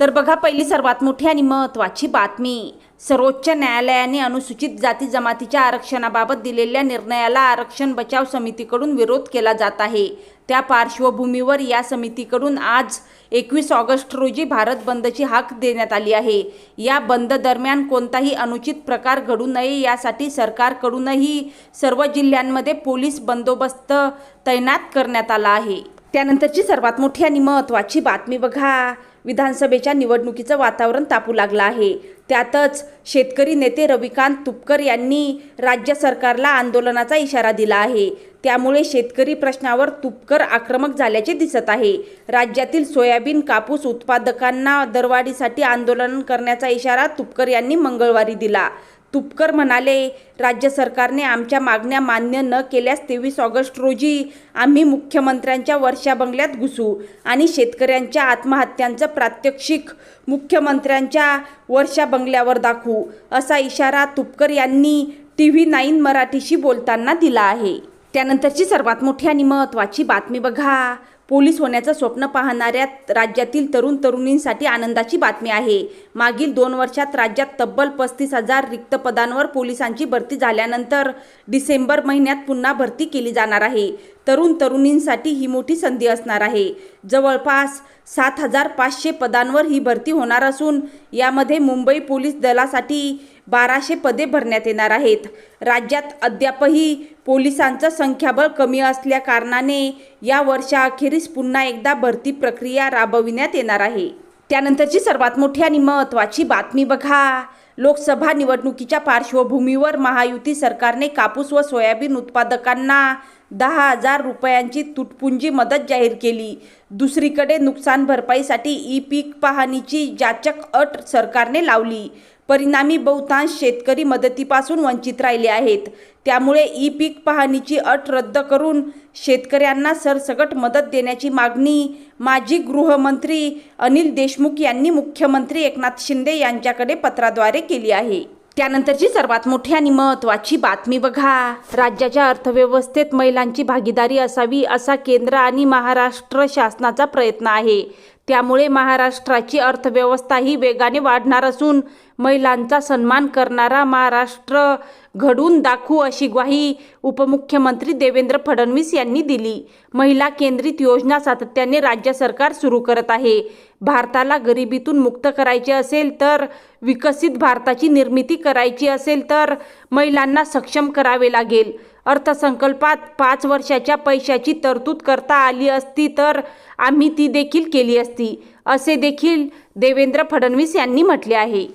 तर बघा पहिली सर्वात मोठी आणि महत्त्वाची बातमी. सर्वोच्च न्यायालयाने अनुसूचित जाती जमातीच्या आरक्षणाबाबत दिलेल्या निर्णयाला आरक्षण बचाव समितीकडून विरोध केला जात आहे. त्या पार्श्वभूमीवर या समितीकडून आज एकवीस ऑगस्ट रोजी भारत बंदची हाक देण्यात आली आहे. या बंद दरम्यान कोणताही अनुचित प्रकार घडू नये यासाठी सरकारकडूनही सर्व जिल्ह्यांमध्ये पोलीस बंदोबस्त तैनात करण्यात आला आहे. त्यानंतरची सर्वात मोठी आणि महत्त्वाची बातमी बघा. विधानसभेच्या निवडणुकीचं वातावरण तापू लागलं आहे. त्यातच शेतकरी नेते रविकांत तुपकर यांनी राज्य सरकारला आंदोलनाचा इशारा दिला आहे. त्यामुळे शेतकरी प्रश्नावर तुपकर आक्रमक झाल्याचे दिसत आहे. राज्यातील सोयाबीन कापूस उत्पादकांना दरवाढीसाठी आंदोलन करण्याचा इशारा तुपकर यांनी मंगळवारी दिला. तुपकर म्हणाले राज्य सरकारने आमच्या मागण्या मान्य न केल्यास तेवीस ऑगस्ट रोजी आम्ही मुख्यमंत्र्यांच्या वर्षा बंगल्यात घुसू आणि शेतकऱ्यांच्या आत्महत्यांचं प्रात्यक्षिक मुख्यमंत्र्यांच्या वर्षा बंगल्यावर दाखवू असा इशारा तुपकर यांनी टी व्ही नाईन मराठीशी बोलताना दिला आहे. त्यानंतरची सर्वात मोठी आणि महत्त्वाची बातमी बघा. पोलीस होण्याचं स्वप्न पाहणाऱ्या राज्यातील तरुण तरुणींसाठी आनंदाची बातमी आहे. मागील दोन वर्षात राज्यात तब्बल पस्तीस हजार रिक्त पदांवर पोलिसांची भरती झाल्यानंतर डिसेंबर महिन्यात पुन्हा भरती केली जाणार आहे. तरुण तरुणींसाठी ही मोठी संधी असणार आहे. जवळपास सात हजार पाचशे पदांवर ही भरती होणार असून यामध्ये मुंबई पोलीस दलासाठी बाराशे पदे भरण्यात येणार आहेत. राज्यात अद्यापही पोलिसांचं संख्याबळ कमी असल्याकारणाने या वर्षाअखेरीस पुन्हा एकदा भरती प्रक्रिया राबविण्यात येणार आहे. त्यानंतरची सर्वात मोठी आणि महत्त्वाची बातमी बघा. लोकसभा निवडणुकीच्या पार्श्वभूमीवर महायुती सरकारने कापूस व सोयाबीन उत्पादकांना दहा हजार रुपयांची तुटपुंजी मदत जाहीर केली. दुसरीकडे नुकसान भरपाईसाठी ई पीक पाहणीची जाचक अट सरकारने लावली. परिणामी बहुतांश शेतकरी मदतीपासून वंचित राहिले आहेत. त्यामुळे ई पीक पाहणीची अट रद्द करून शेतकऱ्यांना सरसकट मदत देण्याची मागणी माजी गृहमंत्री अनिल देशमुख यांनी मुख्यमंत्री एकनाथ शिंदे यांच्याकडे पत्राद्वारे केली आहे. त्यानंतरची सर्वात मोठी आणि महत्त्वाची बातमी बघा. राज्याच्या अर्थव्यवस्थेत महिलांची भागीदारी असावी असा केंद्र आणि महाराष्ट्र शासनाचा प्रयत्न आहे. त्यामुळे महाराष्ट्राची अर्थव्यवस्था ही वेगाने वाढणार असून महिलांचा सन्मान करणारा महाराष्ट्र घडून दाखवू अशी ग्वाही उपमुख्यमंत्री देवेंद्र फडणवीस यांनी दिली. महिला केंद्रित योजना सातत्याने राज्य सरकार सुरू करत आहे. भारताला गरिबीतून मुक्त करायचे असेल तर विकसित भारताची निर्मिती करायची असेल तर महिलांना सक्षम करावे लागेल. अर्थसंकल्पात पाच वर्षाच्या पैशाची तरतूद करता आली असती तर आम्ही ती देखील केली असती असे देखील देवेंद्र फडणवीस यांनी म्हटले आहे.